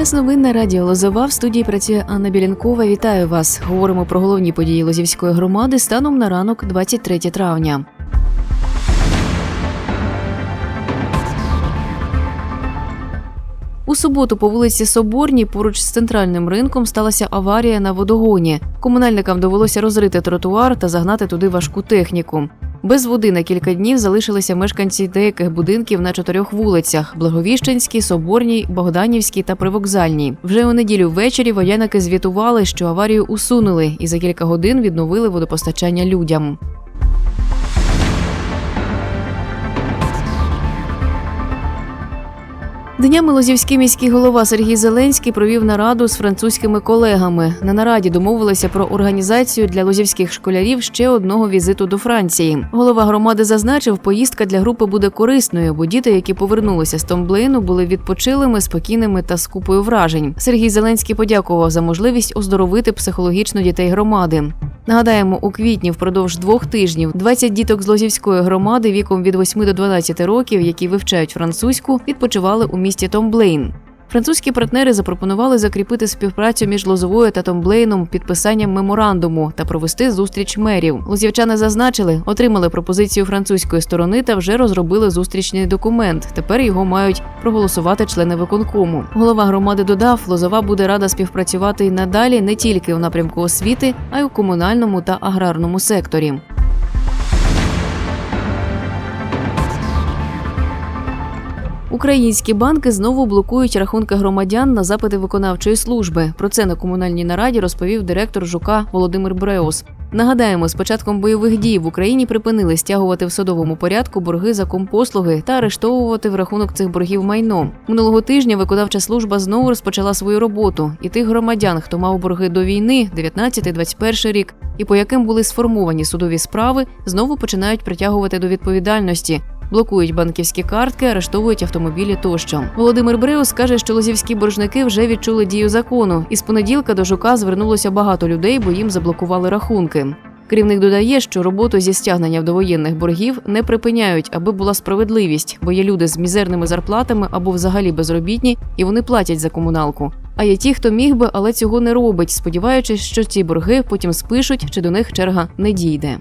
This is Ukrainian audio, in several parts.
Час новин на радіо Лозова в студії працює Анна Білянкова. Вітаю вас. Говоримо про головні події Лозівської громади станом на ранок 23 травня. У суботу по вулиці Соборній поруч з центральним ринком сталася аварія на водогоні. Комунальникам довелося розрити тротуар та загнати туди важку техніку. Без води на кілька днів залишилися мешканці деяких будинків на чотирьох вулицях: Благовіщенській, Соборній, Богданівській та Привокзальній. Вже у неділю ввечері воєнники звітували, що аварію усунули і за кілька годин відновили водопостачання людям. Днями Лозівський міський голова Сергій Зеленський провів нараду з французькими колегами. На нараді домовилися про організацію для лозівських школярів ще одного візиту до Франції. Голова громади зазначив, поїздка для групи буде корисною, бо діти, які повернулися з Томблейну, були відпочилими, спокійними та з купою вражень. Сергій Зеленський подякував за можливість оздоровити психологічно дітей громади. Нагадаємо, у квітні впродовж двох тижнів 20 діток з Лозівської громади віком від 8 до 12 років, які вивчають французьку, відпочивали у місті Томблейн. Французькі партнери запропонували закріпити співпрацю між Лозовою та Томблейном підписанням меморандуму та провести зустріч мерів. Лозівчани зазначили, отримали пропозицію французької сторони та вже розробили зустрічний документ. Тепер його мають проголосувати члени виконкому. Голова громади додав, Лозова буде рада співпрацювати і надалі не тільки у напрямку освіти, а й у комунальному та аграрному секторі. Українські банки знову блокують рахунки громадян на запити виконавчої служби. Про це на комунальній нараді розповів директор ЖУКа Володимир Бреус. Нагадаємо, з початком бойових дій в Україні припинили стягувати в судовому порядку борги за компослуги та арештовувати в рахунок цих боргів майно. Минулого тижня виконавча служба знову розпочала свою роботу, і тих громадян, хто мав борги до війни, 19-21 рік, і по яким були сформовані судові справи, знову починають притягувати до відповідальності. Блокують банківські картки, арештовують автомобілі тощо. Володимир Бреус каже, що лозівські боржники вже відчули дію закону, і з понеділка до жука звернулося багато людей, бо їм заблокували рахунки. Керівник додає, що роботу зі стягнення довоєнних боргів не припиняють, аби була справедливість, бо є люди з мізерними зарплатами або взагалі безробітні, і вони платять за комуналку. А є ті, хто міг би, але цього не робить, сподіваючись, що ці борги потім спишуть чи до них черга не дійде.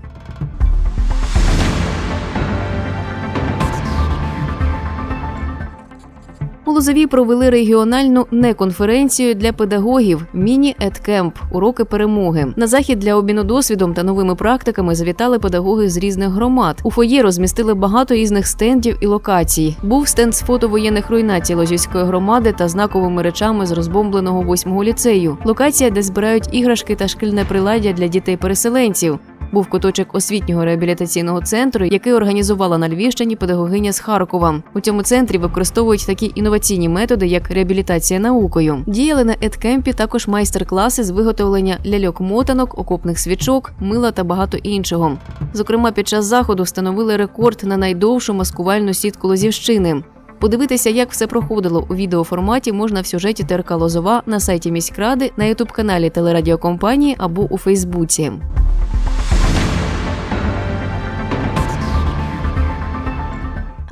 У Лозові провели регіональну неконференцію для педагогів міні-едкемп уроки перемоги. На захід для обміну досвідом та новими практиками завітали педагоги з різних громад. У фоє розмістили багато різних стендів і локацій. Був стенд з фото воєнних руйнацій Лозівської громади та знаковими речами з розбомбленого восьмого ліцею. Локація, де збирають іграшки та шкільне приладдя для дітей-переселенців. Був куточок освітнього реабілітаційного центру, який організувала на Львівщині педагогиня з Харкова. У цьому центрі використовують такі інноваційні методи, як реабілітація наукою. Діяли на едкемпі також майстер-класи з виготовлення ляльок-мотанок, окопних свічок, мила та багато іншого. Зокрема, під час заходу встановили рекорд на найдовшу маскувальну сітку Лозівщини. Подивитися, як все проходило у відеоформаті, можна в сюжеті ТРК Лозова на сайті міськради, на ютуб-каналі телерадіокомпанії або у Фейсбуці.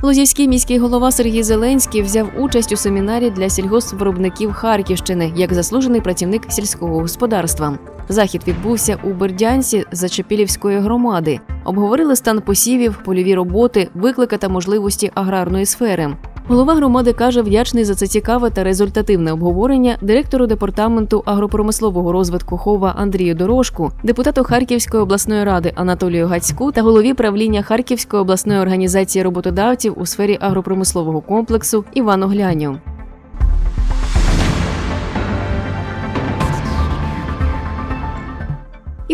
Лозівський міський голова Сергій Зеленський взяв участь у семінарі для сільгоспвиробників Харківщини як заслужений працівник сільського господарства. Захід відбувся у Бердянці Зачепілівської громади. Обговорили стан посівів, польові роботи, виклики та можливості аграрної сфери. Голова громади каже, вдячний за це цікаве та результативне обговорення директору департаменту агропромислового розвитку хова Андрію Дорожку, депутату Харківської обласної ради Анатолію Гацьку та голові правління Харківської обласної організації роботодавців у сфері агропромислового комплексу Івану Гляню.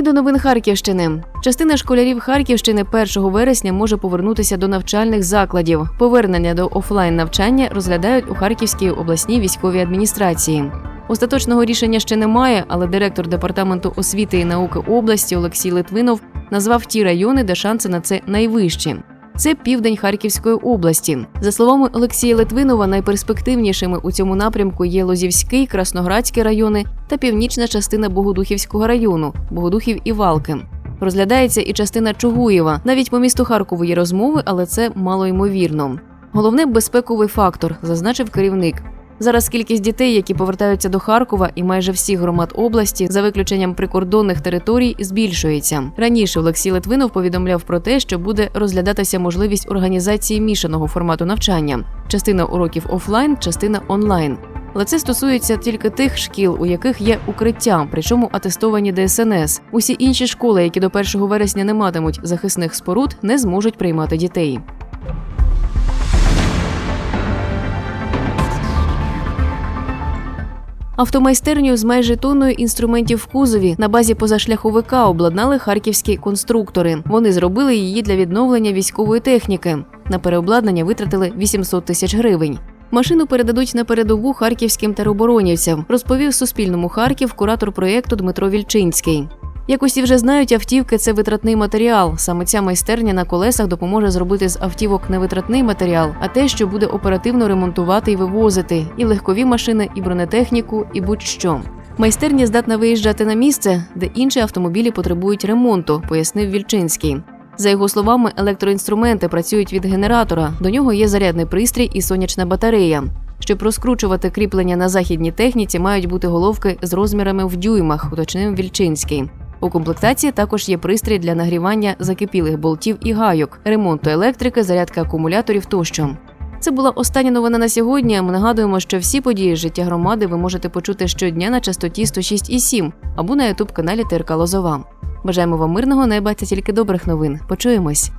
До новин Харківщини. Частина школярів Харківщини 1 вересня може повернутися до навчальних закладів. Повернення до офлайн навчання розглядають у Харківській обласній військовій адміністрації. Остаточного рішення ще немає, але директор департаменту освіти і науки області Олексій Литвинов назвав ті райони, де шанси на це найвищі. Це південь Харківської області. За словами Олексія Литвинова, найперспективнішими у цьому напрямку є Лозівський, Красноградський райони та північна частина Богодухівського району Богодухів і Валки. Розглядається і частина Чугуєва. Навіть по місту Харкову є розмови, але це мало ймовірно. Головне безпековий фактор, зазначив керівник. Зараз кількість дітей, які повертаються до Харкова, і майже всіх громад області, за виключенням прикордонних територій, збільшується. Раніше Олексій Литвинов повідомляв про те, що буде розглядатися можливість організації мішаного формату навчання: частина уроків офлайн, частина онлайн. Але це стосується тільки тих шкіл, у яких є укриття, причому атестовані ДСНС. Усі інші школи, які до 1 вересня не матимуть захисних споруд, не зможуть приймати дітей. Автомайстерню з майже тонною інструментів в кузові на базі позашляховика обладнали харківські конструктори. Вони зробили її для відновлення військової техніки. На переобладнання витратили 800 тисяч гривень. Машину передадуть на передову харківським тероборонівцям, розповів Суспільному Харків куратор проєкту Дмитро Вільчинський. Як усі вже знають, автівки це витратний матеріал. Саме ця майстерня на колесах допоможе зробити з автівок не витратний матеріал, а те, що буде оперативно ремонтувати і вивозити і легкові машини, і бронетехніку, і будь-що. Майстерня здатна виїжджати на місце, де інші автомобілі потребують ремонту, пояснив Вільчинський. За його словами, електроінструменти працюють від генератора. До нього є зарядний пристрій і сонячна батарея. Щоб розкручувати кріплення на західній техніці, мають бути головки з розмірами в дюймах, уточнив Вільчинський. У комплектації також є пристрій для нагрівання закипілих болтів і гайок, ремонту електрики, зарядки акумуляторів тощо. Це була остання новина на сьогодні. Ми нагадуємо, що всі події життя громади ви можете почути щодня на частоті 106,7 або на ютуб каналі ТРК Лозова. Бажаємо вам мирного неба та тільки добрих новин. Почуємось.